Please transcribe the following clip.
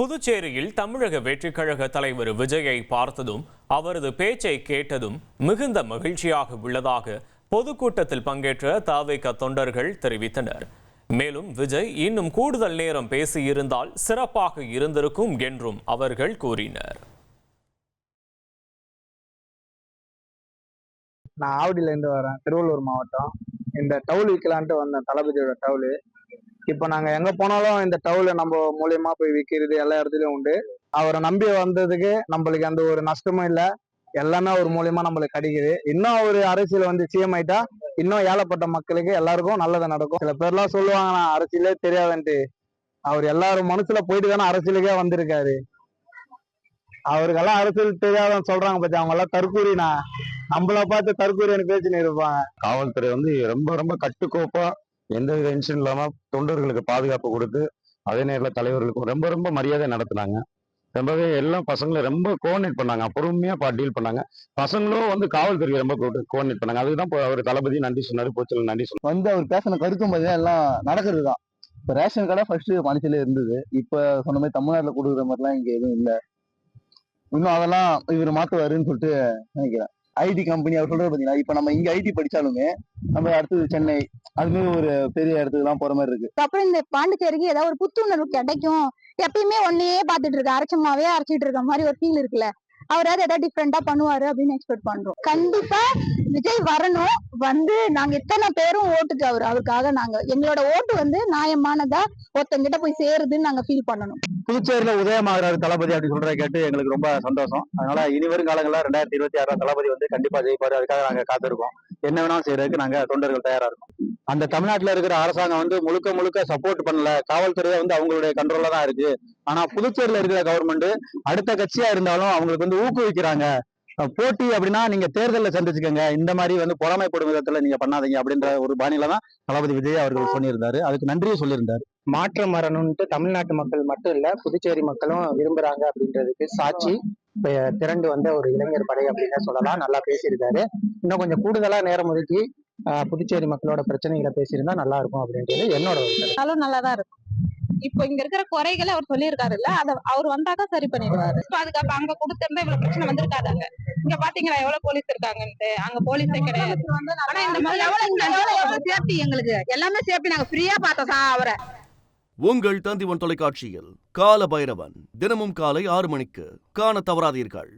புதுச்சேரியில் தமிழக வெற்றிக் கழக தலைவர் விஜயை பார்த்ததும் அவரது பேச்சை கேட்டதும் மிகுந்த மகிழ்ச்சியாக உள்ளதாக பொதுக்கூட்டத்தில் பங்கேற்ற தாவைக்க தொண்டர்கள் தெரிவித்தனர். மேலும் விஜய் இன்னும் கூடுதல் நேரம் பேசியிருந்தால் சிறப்பாக இருந்திருக்கும் என்றும் அவர்கள் கூறினர். நான் ஆவடியிலேருந்து வரேன். திருவள்ளூர் மாவட்டம். இந்த டவுல் விற்கலான்ட்டு வந்தேன் தளபதியோட டவுலு. இப்போ நாங்கள் எங்கே போனாலும் இந்த டவுல நம்ம மூலியமா போய் விற்கிறது எல்லா இடத்துலையும் உண்டு. அவரை நம்பி வந்ததுக்கு நம்மளுக்கு அந்த ஒரு நஷ்டமும் இல்லை. எல்லாமே அவர் மூலியமா நம்மளுக்கு கிடைக்குது. இன்னும் அவர் அரசியல் வந்து சிஎம் ஆயிட்டா இன்னும் ஏழப்பட்ட மக்களுக்கு எல்லாருக்கும் நல்லது நடக்கும். சில பேர்லாம் சொல்லுவாங்க நான் அரசியலே தெரியாதுன்ட்டு. அவர் எல்லாரும் மனசுல போயிட்டு தானே அரசியலுக்கே வந்திருக்காரு. அவருக்கெல்லாம் அரசியல் தெரியாதுன்னு சொல்றாங்க பத்தி அவங்க எல்லாம் தற்கூறினா. நம்மள பார்த்து தற்கூரியன்னு பேச்சுன்னு இருப்பாங்க. காவல்துறை வந்து ரொம்ப ரொம்ப கட்டுக்கோப்பா எந்த வித டென்ஷன் இல்லாம தொண்டர்களுக்கு பாதுகாப்பு கொடுத்து அதே நேரில் தலைவர்களுக்கும் ரொம்ப ரொம்ப மரியாதை நடத்தினாங்க. ரொம்பவே எல்லாம் பசங்களும் ரொம்ப கோஆர்டினேட் பண்ணாங்க. பொறுமையா டீல் பண்ணாங்க. பசங்களும் வந்து காவல்துறையை ரொம்ப கோஆர்டினேட் பண்ணாங்க. அதுதான் தான் அவர் தளபதி நன்றி சொன்னாரு போச்சல் நன்றி சொன்னாரு. வந்து அவர் பேசின கருத்தும் பார்த்தீங்கன்னா எல்லாம் நடக்கிறது தான். இப்போ ரேஷன் கடை ஃபர்ஸ்ட் மனுஷில இருந்தது. இப்போ சொன்ன மாதிரி தமிழ்நாட்டில் கொடுக்குற மாதிரிலாம் இங்கே எதுவும் இல்லை. இன்னும் அதெல்லாம் இவர் மாற்றுவாருன்னு சொல்லிட்டு நினைக்கிறேன். ஐடி கம்பெனி அவர் சொல்றது பார்த்தீங்கன்னா இப்போ நம்ம இங்கே ஐடி படிச்சாலுமே நம்ம அடுத்தது சென்னை அது மாதிரி ஒரு பெரிய இடத்துக்குலாம் போற மாதிரி இருக்கு. அப்புறம் இந்த பாண்டிச்சேரிக்கு ஏதாவது ஒரு புத்துணர்வு கிடைக்கும். எப்பயுமே ஒன்னையே பாத்துட்டு இருக்க அரைச்சமாவே அரைச்சிட்டு இருக்க மாதிரி ஒரு ஃபீல் இருக்குல்ல. அவராவது ஏதாவது டிஃப்ரெண்டா பண்ணுவாரு அப்படின்னு எக்ஸ்பெக்ட் பண்றோம். கண்டிப்பா விஜய் வரணும். வந்து நாங்க எத்தனை பேரும் ஓட்டுக்கு அவர் அவருக்காக நாங்க எங்களோட ஓட்டு வந்து நியாயமானதா ஒருத்தங்கிட்ட போய் சேருதுன்னு நாங்க ஃபீல் பண்ணணும். புதுச்சேரியில உதயமாகிறாரு தளபதி அப்படி சொல்றத கேட்டு எங்களுக்கு ரொம்ப சந்தோஷம். அதனால இனி வரும் காலங்களில் ரெண்டாயிரத்தி இருபத்தி ஆறாம் தளபதி வந்து கண்டிப்பா ஜெயிப்பாரு. அதுக்காக நாங்க காத்திருக்கோம். என்ன வேணாலும் செய்யறதுக்கு நாங்க தொண்டர்கள் தயாரா இருக்கோம். அந்த தமிழ்நாட்டுல இருக்கிற அரசாங்கம் வந்து முழுக்க முழுக்க சப்போர்ட் பண்ணல. காவல்துறை வந்து அவங்களுடைய கண்ட்ரோல தான் இருக்கு. ஆனா புதுச்சேரியில இருக்கிற கவர்மெண்ட் அடுத்த கட்சியா இருந்தாலும் அவங்களுக்கு வந்து ஊக்குவிக்கிறாங்க. போட்டி அப்படின்னா நீங்க தேர்தலில் சந்திச்சுக்கோங்க. இந்த மாதிரி வந்து பொறாமைப்படும் விதத்துல நீங்க பண்ணாதீங்க அப்படின்ற ஒரு பாணியில தான் தளபதி விஜய் அவர்கள் சொல்லியிருந்தாரு. அதுக்கு நன்றியும் சொல்லியிருந்தாரு. மாற்றம் வரணும்ட்டு தமிழ்நாட்டு மக்கள் மட்டும் இல்ல புதுச்சேரி மக்களும் விரும்புறாங்க அப்படின்றதுக்கு சாட்சி. திரண்டு வந்த ஒரு இளைஞர் படை அப்படின்னு சொல்லலாம். நல்லா பேசியிருக்காரு. இன்னும் கொஞ்சம் கூடுதலா நேரம் ஒதுக்கி புதுச்சேரி மக்களோட பிரச்சனைகளை பேசியிருந்தா நல்லா இருக்கும் அப்படின்றது என்னோட ஒரு. இருந்தாலும் நல்லாதான் இருக்கும். இப்போ இங்க இருக்கிற குறைகளை அவர் சொல்லியிருக்காருல்ல அத அவர் வந்தாக்கா சரி பண்ணிடுவாரு. பாதுகாப்பு அங்க கொடுத்திருந்தா இவ்வளவு பிரச்சனை வந்திருக்காதாங்க. இங்க பாத்தீங்களா எவ்வளவு போலீஸ் இருக்காங்கன்ட்டு. அங்க போலீஸே கிடையாது. ஆனா இந்த மாதிரி எவ்வளவு சேஃப்டி எங்களுக்கு? எல்லாமே சேஃப்டி நாங்க ஃப்ரீயா பார்த்தோம் அவரை. உங்கள் தந்திவன் தொலைக்காட்சியில் கால பைரவன் தினமும் காலை ஆறு மணிக்கு காண தவறாதீர்கள்.